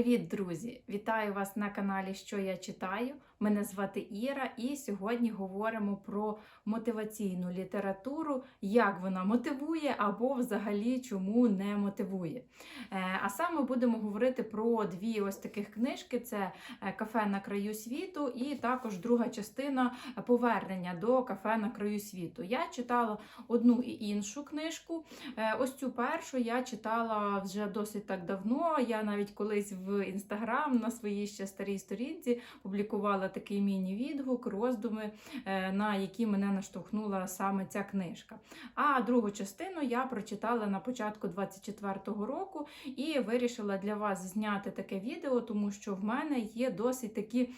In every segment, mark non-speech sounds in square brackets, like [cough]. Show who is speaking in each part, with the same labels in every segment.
Speaker 1: Привіт, друзі! Вітаю вас на каналі Що я читаю. Мене звати Іра, і сьогодні говоримо про мотиваційну літературу, як вона мотивує або взагалі чому не мотивує. Е, А саме будемо говорити про дві ось таких книжки: це е, Кафе на краю світу, і також друга частина повернення до кафе на краю світу. Я читала одну і іншу книжку. Е, Ось цю першу я читала вже досить так давно. Я навіть колись в інстаграм на своїй ще старій сторінці публікувала такий міні-відгук, роздуми, е, на які мене наштовхнула саме ця книжка. А другу частину я прочитала на початку 24-го року і вирішила для вас зняти таке відео, тому що в мене є досить такі.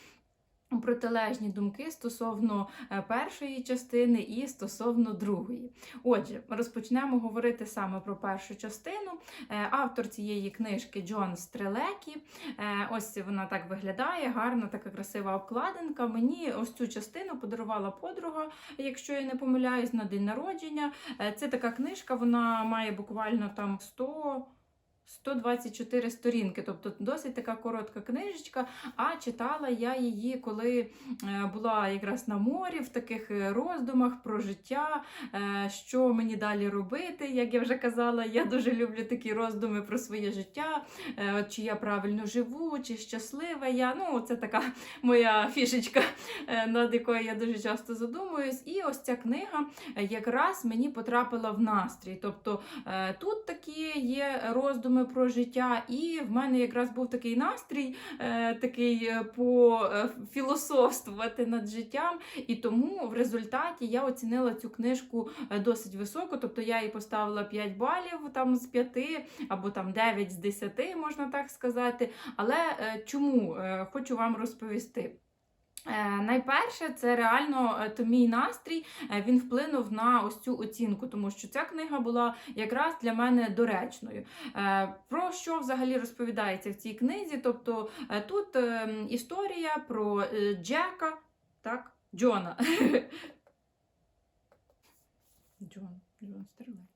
Speaker 1: Протилежні думки стосовно е, першої частини і стосовно другої. Отже, розпочнемо говорити саме про першу частину. Е, Автор цієї книжки Джон Стрелекі. Е, Ось вона так виглядає, гарна, така красива обкладинка. Мені ось цю частину подарувала подруга, якщо я не помиляюсь, на день народження. Це така книжка, вона має буквально там 100. 124 сторінки, тобто досить така коротка книжечка. А читала я її, коли е, була якраз на морі, в таких е, роздумах про життя, е, що мені далі робити. Як я вже казала, я дуже люблю такі роздуми про своє життя, чи я правильно живу, чи щаслива я. Ну, це така моя фішечка, над якою я дуже часто задумуюсь. І ось ця книга якраз мені потрапила в настрій. Тобто тут такі є роздуми про життя, і в мене якраз був такий настрій, е, такий е, пофілософствувати над життям. І тому в результаті я оцінила цю книжку е, досить високо. Тобто я їй поставила 5 балів там з 5 або там 9 з 10, можна так сказати. Але е, чому Е, хочу вам розповісти. Е, Найперше, це реально е, то мій настрій е, він вплинув на ось цю оцінку, тому що ця книга була якраз для мене доречною. Про що взагалі розповідається в цій книзі? Тобто тут історія про Джека, так, Джона. [laughs] Джон, Джон Стрелек.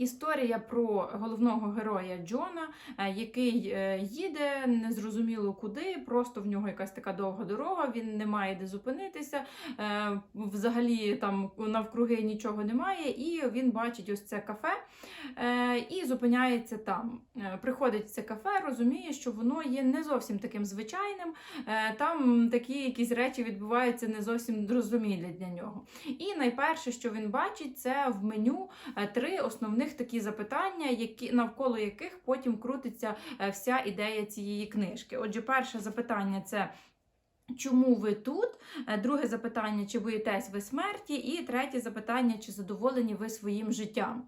Speaker 1: Історія про головного героя Джона, е, який е, їде незрозуміло куди, просто в нього якась така довга дорога, він не має де зупинитися. е, Взагалі там навкруги нічого немає, і він бачить ось це кафе і зупиняється там. Приходить в це кафе, розуміє, що воно є не зовсім таким звичайним. Там такі якісь речі відбуваються не зовсім зрозумілі для нього. І найперше, що він бачить, це в меню три основних такі запитання, які навколо яких потім крутиться е, вся ідея цієї книжки. Отже, перше запитання це. Чому ви тут? Е, Друге запитання, чи боїтесь ви смерті? І третє запитання, чи задоволені ви своїм життям?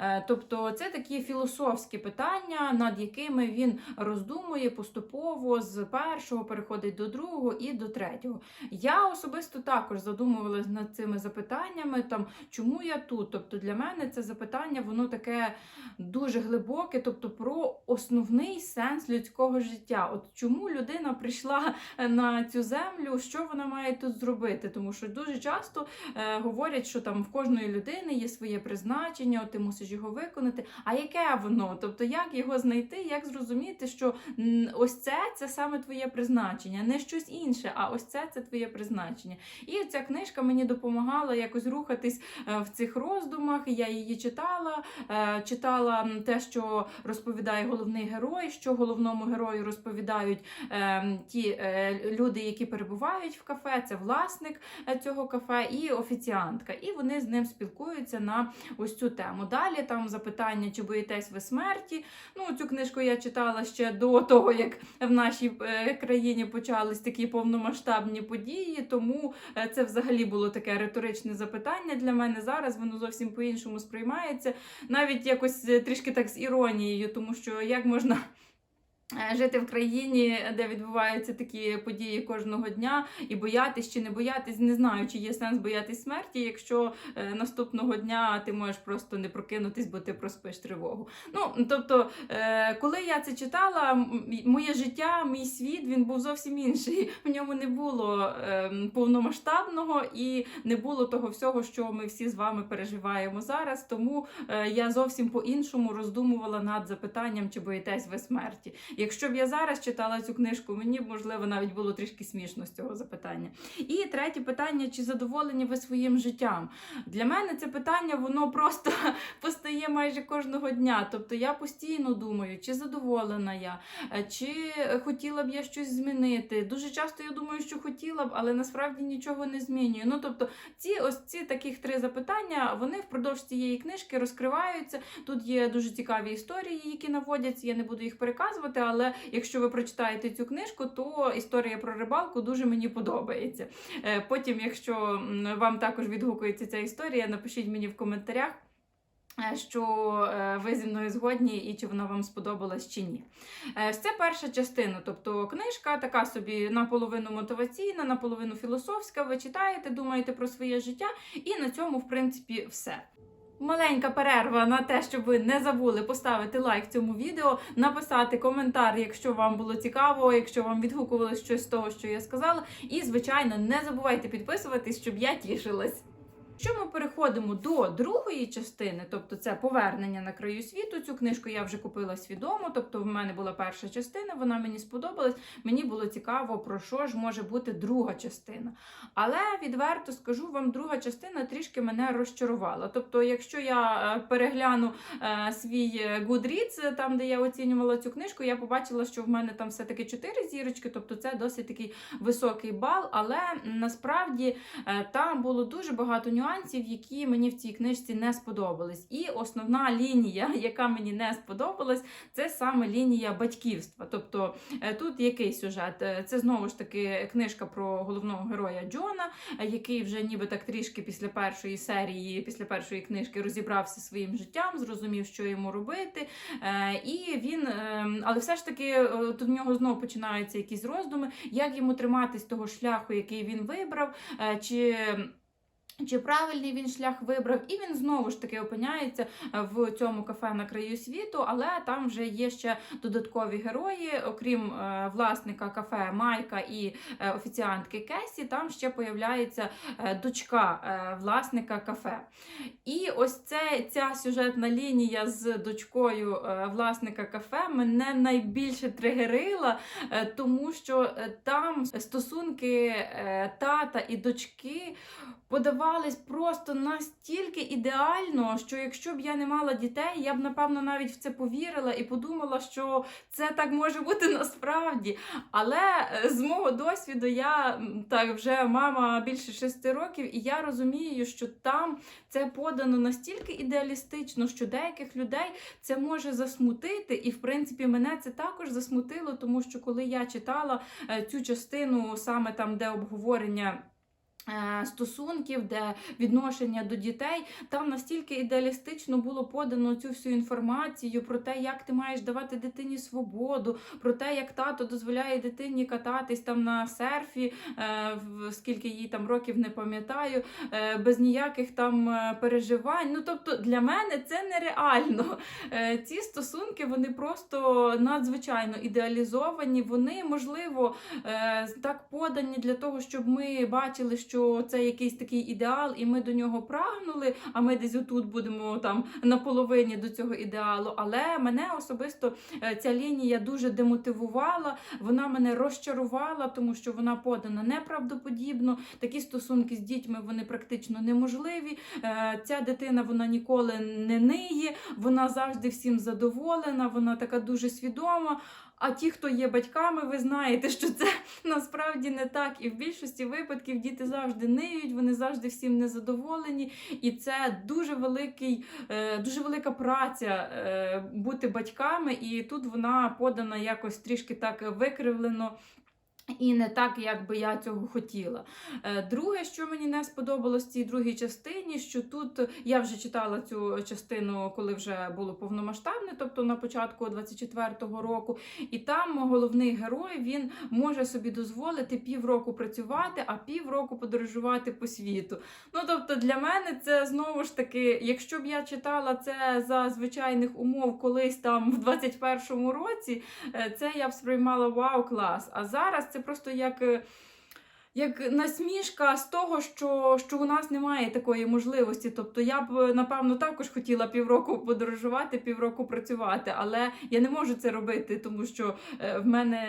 Speaker 1: Е, Тобто це такі філософські питання, над якими він роздумує поступово з першого переходить до другого і до третього. Я особисто також задумувалась над цими запитаннями, там чому я тут? Тобто для мене це запитання, воно таке дуже глибоке, тобто про основний сенс людського життя. От чому людина прийшла на цю землю, що вона має тут зробити? Тому що дуже часто е, говорять, що там в кожної людини є своє призначення, ти мусиш його виконати. А яке воно? Тобто, як його знайти, як зрозуміти, що ось це це саме твоє призначення, не щось інше, а ось це це твоє призначення. І ця книжка мені допомагала якось рухатись е, в цих роздумах. Я її читала, е, читала те, що розповідає головний герой, що головному герою розповідають е, ті е, люди, які перебувають в кафе. Це власник е, цього кафе і офіціантка. І вони з ним спілкуються на ось цю тему. Далі там запитання, чи боїтесь ви смерті. Ну, цю книжку я читала ще до того, як в нашій е, країні почались такі повномасштабні події. Тому е, це взагалі було таке риторичне запитання для мене. Зараз воно зовсім по-іншому сприймається. Навіть якось трішки так з іронією, тому що як можна. Е, Жити в країні, де відбуваються такі події кожного дня, і боятись чи не боятись, не знаю, чи є сенс боятись смерті, якщо е, наступного дня ти можеш просто не прокинутись, бо ти проспиш тривогу. Ну тобто, е, коли я це читала, моє життя, мій світ він був зовсім інший. В ньому не було е, повномасштабного і не було того всього, що ми всі з вами переживаємо зараз. Тому я зовсім по-іншому роздумувала над запитанням, чи боїтесь ви смерті. Якщо б я зараз читала цю книжку, мені б можливо навіть було трішки смішно з цього запитання. І третє питання: чи задоволені ви своїм життям? Для мене це питання воно просто [laughs] постає майже кожного дня. Тобто я постійно думаю, чи задоволена я, е, чи хотіла б я щось змінити. Дуже часто я думаю, що хотіла б, але насправді нічого не змінюю. Ну тобто, ці ось ці таких три запитання вони впродовж цієї книжки розкриваються. Тут є дуже цікаві історії, які наводяться. Я не буду їх переказувати, але якщо ви прочитаєте цю книжку, то історія про рибалку дуже мені подобається. Е, Потім, якщо вам також відгукується ця історія, напишіть мені в коментарях. е, Що е, ви зі мною згодні і чи вона вам сподобалась чи ні. Це перша частина, тобто книжка така собі наполовину мотиваційна, наполовину філософська. Ви читаєте, думаєте про своє життя, і на цьому, в принципі, все. Маленька перерва на те, щоб ви не забули поставити лайк цьому відео, написати коментар, якщо вам було цікаво, якщо вам відгукувалось щось з того, що я сказала. І, звичайно, не забувайте підписуватись, щоб я тішилась. Що ми переходимо до другої частини, тобто це повернення на краю світу. Цю книжку я вже купила свідомо, тобто в мене була перша частина, вона мені сподобалась. Мені було цікаво, про що ж може бути друга частина. Але відверто скажу вам, друга частина трішки мене розчарувала. Тобто, якщо я е, перегляну е, свій е, Goodreads, там де я оцінювала цю книжку, я побачила, що в мене там все-таки 4 зірочки, тобто це досить такий високий бал. Але насправді там було дуже багато нюансів, які мені в цій книжці не сподобались. І основна лінія, [laughs] яка мені не сподобалась, це саме лінія батьківства. Тобто е, тут який сюжет? Е, Це знову ж таки книжка про головного героя Джона, е, який вже ніби так трішки після першої серії, після першої книжки розібрався своїм життям, зрозумів, що йому робити. І він, е, але все ж таки, тут в нього знову починаються якісь роздуми, як йому триматись того шляху, який він вибрав, чи. Чи правильний він шлях вибрав, і він знову ж таки опиняється е, в цьому кафе на краю світу, але там вже є ще додаткові герої, окрім е, власника кафе Майка і е, офіціантки Кесі, там ще появляється дочка власника кафе. І ось це, ця сюжетна лінія з дочкою власника кафе мене найбільше тригерила, тому що там стосунки тата і дочки подавались просто настільки ідеально, що якщо б я не мала дітей, я б напевно навіть в це повірила і подумала, що це так може бути насправді. Але е, з мого досвіду я так вже мама більше шести років, і я розумію, що там це подано настільки ідеалістично, що деяких людей це може засмутити, і в принципі мене це також засмутило, тому що коли я читала е, цю частину, саме там, де обговорення. Е, Стосунків, де відношення до дітей, там настільки ідеалістично було подано цю всю інформацію про те, як ти маєш давати дитині свободу, про те, як тато дозволяє дитині кататись там на серфі, е, скільки їй там років не пам'ятаю, е, без ніяких там переживань. Ну тобто для мене це нереально. Ці стосунки вони просто надзвичайно ідеалізовані. Вони можливо так подані для того, щоб ми бачили, що це якийсь такий ідеал, і ми до нього прагнули. А ми десь отут будемо там на половині до цього ідеалу. Але мене особисто е, ця лінія дуже демотивувала. Вона мене розчарувала, тому що вона подана неправдоподібно. Такі стосунки з дітьми вони практично неможливі. Е, Ця дитина вона ніколи не ниє, вона завжди всім задоволена, вона така дуже свідома. А ті, хто є батьками, ви знаєте, що це [laughs] насправді не так. І в більшості випадків діти завжди ниють, вони завжди всім незадоволені. І це дуже великий, е, дуже велика праця е, бути батьками, і тут вона подана якось трішки так викривлено. І не так, як би я цього хотіла. Е, Друге, що мені не сподобалось в цій другій частині, що тут я вже читала цю частину, коли вже було повномасштабне, тобто на початку 24-го року. І там головний герой він може собі дозволити півроку працювати, а півроку подорожувати по світу. Ну тобто для мене це знову ж таки, якщо б я читала це за звичайних умов колись там в 21-му році, е, це я б сприймала вау, клас. А зараз це просто як. Як насмішка з того, що, що у нас немає такої можливості. Тобто я б напевно також хотіла півроку подорожувати, півроку працювати, але я не можу це робити, тому що е, в мене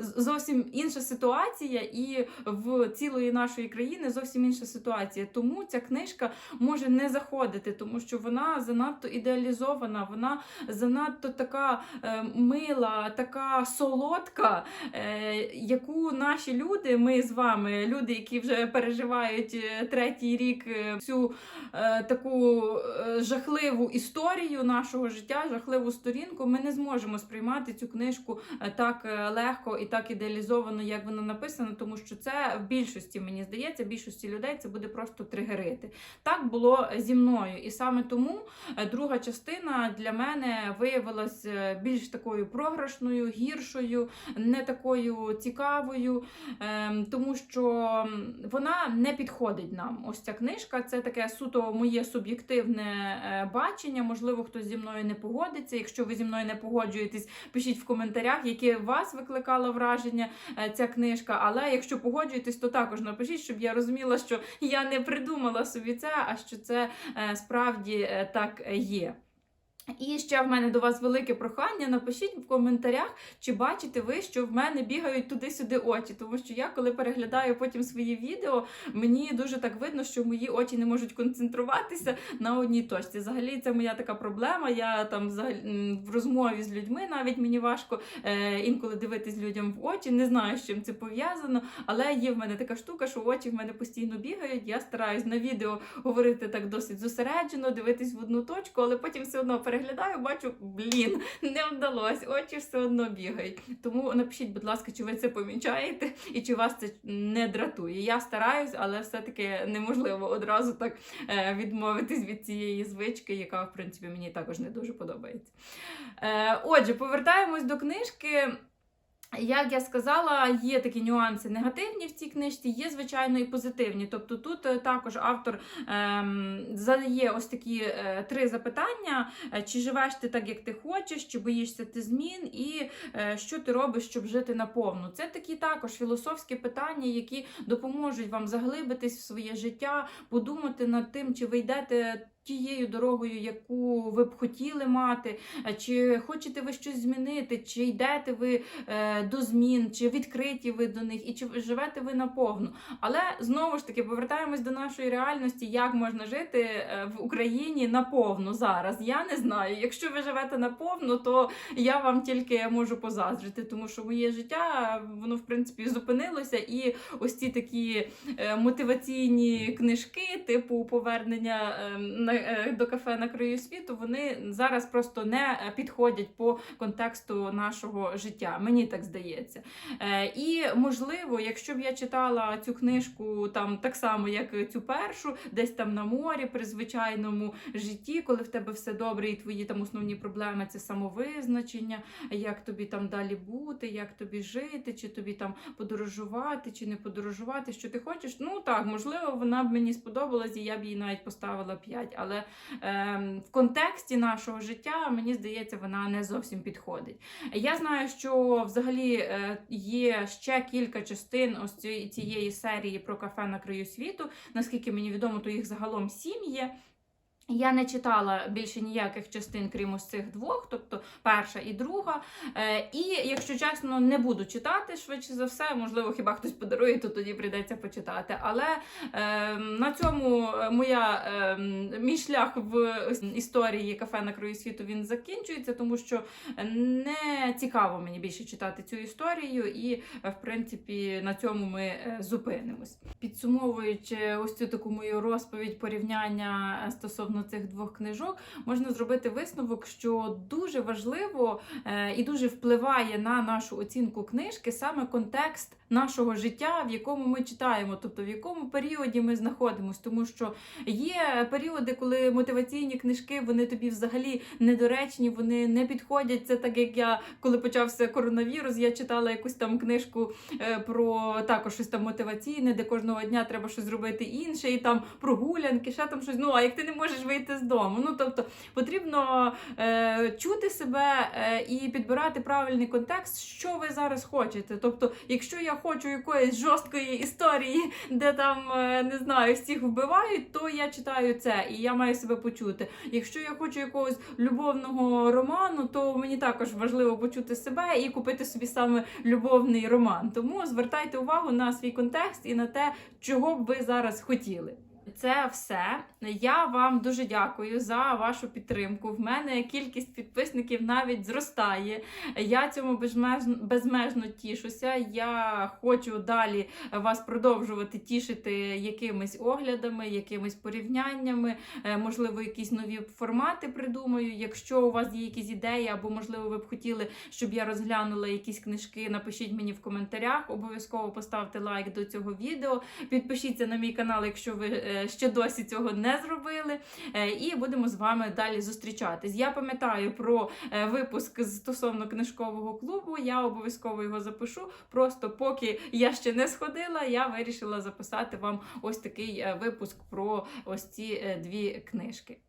Speaker 1: зовсім інша ситуація, і в цілої нашої країни зовсім інша ситуація. Тому ця книжка може не заходити, тому що вона занадто ідеалізована, вона занадто така е, мила, така солодка, е, яку наші люди, ми з вами, люди, які вже переживають е, третій рік е, цю е, таку е, жахливу історію нашого життя, жахливу сторінку, ми не зможемо сприймати цю книжку е, так е, легко і так ідеалізовано, як вона написана, тому що це в більшості, мені здається, в більшості людей це буде просто тригерити. Так було зі мною, і саме тому е, друга частина для мене виявилась е, більш такою програшною, гіршою, не такою цікавою, ем, тому що м, вона не підходить нам. Ось ця книжка це таке суто моє суб'єктивне е, бачення. Можливо, хтось зі мною не погодиться. Якщо ви зі мною не погоджуєтесь, пишіть в коментарях, яке вас викликало враження е, ця книжка. Але якщо погоджуєтесь, то також напишіть, щоб я розуміла, що я не придумала собі це, а що це е, справді так є. І ще в мене до вас велике прохання. Напишіть в коментарях, чи бачите ви, що в мене бігають туди-сюди очі. Тому що я, коли переглядаю потім свої відео, мені дуже так видно, що мої очі не можуть концентруватися на одній точці. Взагалі, це моя така проблема. Я там в розмові з людьми навіть мені важко е, інколи дивитись людям в очі. Не знаю, з чим це пов'язано, але є в мене така штука, що очі в мене постійно бігають. Я стараюсь на відео говорити так досить зосереджено, дивитись в одну точку, але потім все одно переглядаю, бачу, блін, не вдалось, очі все одно бігають. Тому напишіть, будь ласка, чи ви це помічаєте і чи вас це не дратує. Я стараюсь, але все-таки неможливо одразу так е, відмовитись від цієї звички, яка, в принципі, мені також не дуже подобається. Е, отже, повертаємось до книжки. Як я сказала, є такі нюанси негативні в цій книжці, є, звичайно, і позитивні. Тобто тут е, також автор ем, задає ось такі е, три запитання: Е, чи живеш ти так, як ти хочеш, чи боїшся ти змін, і е, що ти робиш, щоб жити наповну. Це такі також філософські питання, які допоможуть вам заглибитись в своє життя, подумати над тим, чи ви йдете. Тією дорогою, яку ви б хотіли мати, Е, чи хочете ви щось змінити, чи йдете ви е, до змін, чи відкриті ви до них, і чи живете ви наповну. Але знову ж таки повертаємось до нашої реальності, як можна жити е, в Україні наповну зараз. Я не знаю. Якщо ви живете наповну, то я вам тільки можу позаздрити, тому що моє життя воно в принципі зупинилося, і ось ці такі мотиваційні книжки, типу повернення е, на, до кафе на краю світу, вони зараз просто не е, підходять по контексту нашого життя. Мені так здається. Е, І можливо, якщо б я читала цю книжку там так само, як цю першу, десь там на морі, при звичайному житті, коли в тебе все добре, і твої там основні проблеми це самовизначення, як тобі там далі бути, як тобі жити, чи тобі там подорожувати, чи не подорожувати, що ти хочеш. Ну так, можливо, вона б мені сподобалась, і я б їй навіть поставила 5. Але е, в контексті нашого життя, мені здається, вона не зовсім підходить. Я знаю, що взагалі е, є ще кілька частин ось цієї, цієї серії про кафе на краю світу. Наскільки мені відомо, то їх загалом сім. Я не читала більше ніяких частин, крім ось цих двох, тобто перша і друга. Е, і, якщо чесно, не буду читати швидше за все. Можливо, хіба хтось подарує, то тоді прийдеться почитати. Але е, на цьому е, моя, е, мій шлях в історії кафе на краю світу він закінчується, тому що не цікаво мені більше читати цю історію, і е, в принципі на цьому ми зупинимось. Підсумовуючи ось цю таку мою розповідь порівняння е, стосовно цих двох книжок, можна зробити висновок, що дуже важливо е, і дуже впливає на нашу оцінку книжки саме контекст нашого життя, в якому ми читаємо, тобто в якому періоді ми знаходимося, тому що є періоди, коли мотиваційні книжки вони тобі взагалі недоречні, вони не підходять. Це так як я, коли почався коронавірус, я читала якусь там книжку е, про також щось там мотиваційне, де кожного дня треба щось зробити інше, і там прогулянки, ще там щось. Ну а як ти не можеш хочеш вийти з дому. Ну тобто потрібно е, чути себе е, і підбирати правильний контекст, що ви зараз хочете. Тобто, якщо я хочу якоїсь жорсткої історії, де там е, не знаю, всіх вбивають, то я читаю це і я маю себе почути. Якщо я хочу якогось любовного роману, то мені також важливо почути себе і купити собі саме любовний роман. Тому звертайте увагу на свій контекст і на те, чого б ви зараз хотіли. Це все. Я вам дуже дякую за вашу підтримку. В мене кількість підписників навіть зростає. Я цьому безмежно, безмежно тішуся. Я хочу далі вас продовжувати тішити якимись оглядами, якимись порівняннями, Е, можливо, якісь нові формати придумаю. Якщо у вас є якісь ідеї, або можливо ви б хотіли, щоб я розглянула якісь книжки, напишіть мені в коментарях. Обов'язково поставте лайк до цього відео. Підпишіться на мій канал, якщо ви е, ще досі цього не зробили. Е, І будемо з вами далі зустрічатись. Я пам'ятаю про е, випуск стосовно книжкового клубу. Я обов'язково його запишу. Просто поки я ще не сходила, я вирішила записати вам ось такий е, випуск про ось ці е, дві книжки.